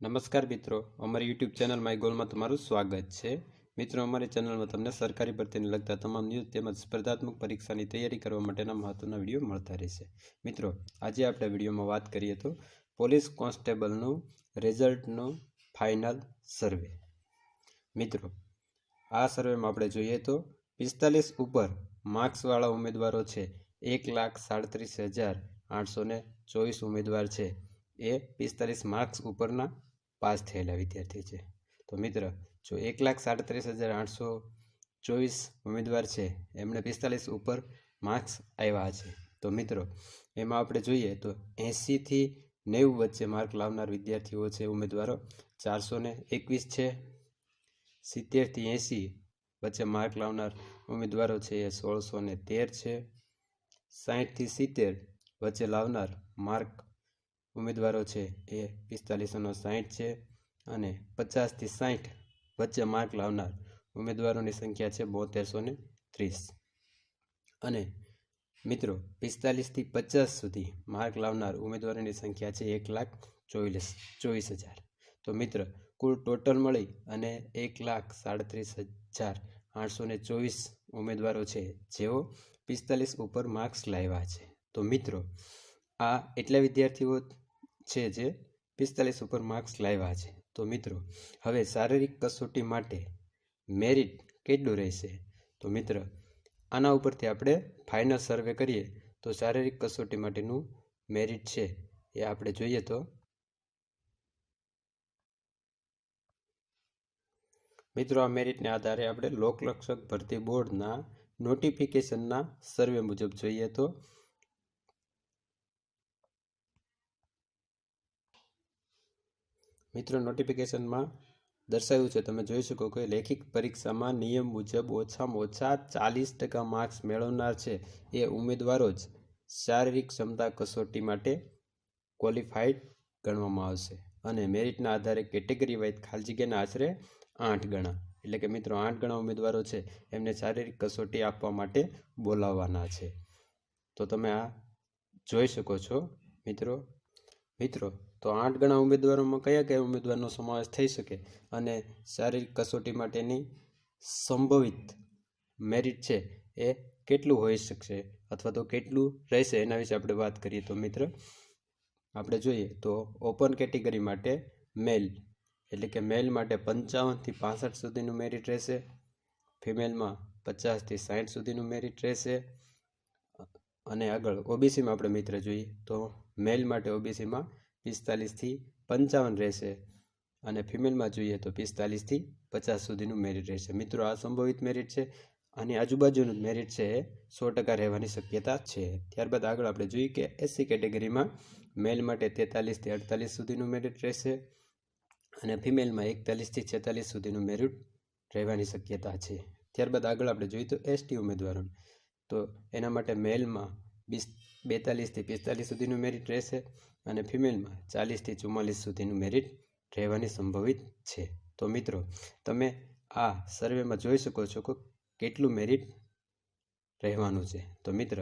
નમસ્કાર મિત્રો, અમારી યુટ્યુબ ચેનલ માય ગોલમાં તમારું સ્વાગત છે. મિત્રો, અમારી ચેનલમાં તમને સરકારી ભરતીને લગતા તમામ ન્યૂઝ તેમજ સ્પર્ધાત્મક પરીક્ષાની તૈયારી કરવા માટેના મહત્વના વીડિયો મળતા રહેશે. મિત્રો, આજે આપણે વિડીયોમાં વાત કરીએ તો પોલીસ કોન્સ્ટેબલનું રિઝલ્ટનું ફાઇનલ સર્વે. મિત્રો, આ સર્વેમાં આપણે જોઈએ તો પિસ્તાલીસ ઉપર માર્ક્સવાળા ઉમેદવારો છે. એક લાખ સાડત્રીસ હજાર આઠસો ચોવીસ ઉમેદવાર છે. એ પિસ્તાલીસ માર્ક્સ ઉપરના પાસ થયેલા વિદ્યાર્થી છે. તો મિત્ર, જો એક લાખ સાડત્રીસ હજાર આઠસો ચોવીસ ઉમેદવાર છે, એમણે પિસ્તાલીસ ઉપર માર્ક્સ આવ્યા છે. તો મિત્રો, એમાં આપણે જોઈએ તો એંસીથી નેવું વચ્ચે માર્ક લાવનાર વિદ્યાર્થીઓ છે, ઉમેદવારો ચારસો ને એકવીસ છે. સિત્તેરથી એંસી વચ્ચે માર્ક લાવનાર ઉમેદવારો છે, એ સોળસો ને તેર છે. સાહીઠથી સિત્તેર વચ્ચે લાવનાર માર્ક ઉમેદવારો છે એ પિસ્તાલીસોનો સાહીઠ છે અને પચાસથી સાહીઠ વચ્ચે માર્ક લાવનાર ઉમેદવારોની સંખ્યા છે બોતેરસો ને ત્રીસ. અને મિત્રો, પિસ્તાલીસથી પચાસ સુધી માર્ક લાવનાર ઉમેદવારોની સંખ્યા છે એક લાખ ચોવીસ ચોવીસ હજાર. તો મિત્ર, કુલ ટોટલ મળી અને એક લાખ સાડત્રીસ હજાર આઠસો ને ચોવીસ ઉમેદવારો છે જેઓ પિસ્તાલીસ ઉપર માર્ક્સ લાવ્યા છે. તો મિત્રો, આ એટલા વિદ્યાર્થીઓ છે જે પિસ્તાલીસ ઉપર માર્ક્સ લાવ્યા છે. તો મિત્રો, હવે શારીરિક કસોટી માટે મેરિટ કેટલું રહેશે? તો મિત્ર, આના ઉપરથી આપણે ફાઇનલ સર્વે કરીએ તો શારીરિક કસોટી માટેનું મેરિટ છે એ આપણે જોઈએ તો મિત્રો, આ મેરિટને આધારે આપણે લોકરક્ષક ભરતી બોર્ડના નોટિફિકેશનના સર્વે મુજબ જોઈએ તો મિત્રો નોટિફિકેશનમાં દર્શાવ્યું છે, તમે જોઈ શકો કે લેખિત પરીક્ષામાં નિયમ મુજબ ઓછામાં ઓછા ચાલીસ ટકા માર્ક્સ મેળવનાર છે એ ઉમેદવારો જ શારીરિક ક્ષમતા કસોટી માટે ક્વોલિફાઈડ ગણવામાં આવશે અને મેરિટના આધારે કેટેગરી વાઇઝ ખાલી જગ્યાના આશરે આઠ ગણા. એટલે કે મિત્રો, આઠ ગણા ઉમેદવારો છે, એમને શારીરિક કસોટી આપવા માટે બોલાવવાના છે. તો તમે આ જોઈ શકો છો, મિત્રો. મિત્રો, તો આઠ ગણા ઉમેદવારોમાં કયા કયા ઉમેદવારનો સમાવેશ થઈ શકે? અને શારીરિક કસોટી માટેની સંભવિત મેરિટ છે એ કેટલું હોઈ શકશે અથવા તો કેટલું રહેશે એના વિશે આપણે વાત કરીએ તો મિત્ર, આપણે જોઈએ તો ઓપન કેટેગરી માટે મેલ એટલે કે મેલ માટે પંચાવનથી પાસઠ સુધીનું મેરિટ રહેશે ફિમેલમાં પચાસથી સાઠ સુધીનું મેરિટ રહેશે, અને આગળ ઓબીસીમાં આપણે મિત્ર જોઈએ તો મેલ માટે ઓબીસીમાં પિસ્તાલીસથી પંચાવન રહેશે. અને ફિમેલમાં જોઈએ તો પિસ્તાલીસથી પચાસ સુધીનું મેરિટ રહેશે. મિત્રો, આ સંભવિત મેરિટ છે અને આજુબાજુનું મેરિટ છે એ સો ટકા રહેવાની શક્યતા છે. ત્યારબાદ આગળ આપણે જોઈએ કે એસસી કેટેગરીમાં મેલ માટે તેતાલીસથી અડતાલીસ સુધીનું મેરિટ રહેશે અને ફિમેલમાં એકતાલીસથી છેતાલીસ સુધીનું મેરિટ રહેવાની શક્યતા છે. ત્યારબાદ આગળ આપણે જોઈએ તો એસટી ઉમેદવારોને. તો એના માટે મેલમાં બીસ બેતાલીસથી પિસ્તાલીસ સુધીનું મેરિટ રહેશે અને ફિમેલમાં ચાલીસથી ચુમ્માલીસ સુધીનું મેરિટ રહેવાની સંભવિત છે. તો મિત્રો, તમે આ સર્વેમાં જોઈ શકો છો કે કેટલું મેરિટ રહેવાનું છે. તો મિત્ર,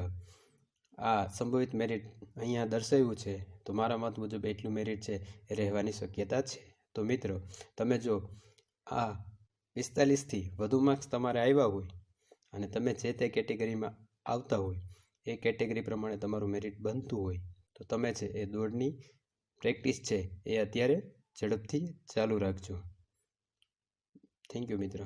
આ સંભવિત મેરિટ અહીંયા દર્શાવ્યું છે. તો મારા મત મુજબ એટલું મેરિટ છે એ રહેવાની શક્યતા છે. તો મિત્રો, તમે જો આ પિસ્તાલીસથી વધુ માર્ક્સ તમારે આવ્યા હોય અને તમે જે તે કેટેગરીમાં આવતા હોય એ કેટેગરી પ્રમાણે તમારું મેરિટ બનતું હોય, તો તમે છે એ દોડની પ્રેક્ટિસ છે એ અત્યારે ઝડપથી ચાલુ રાખજો. થેન્ક યુ મિત્ર.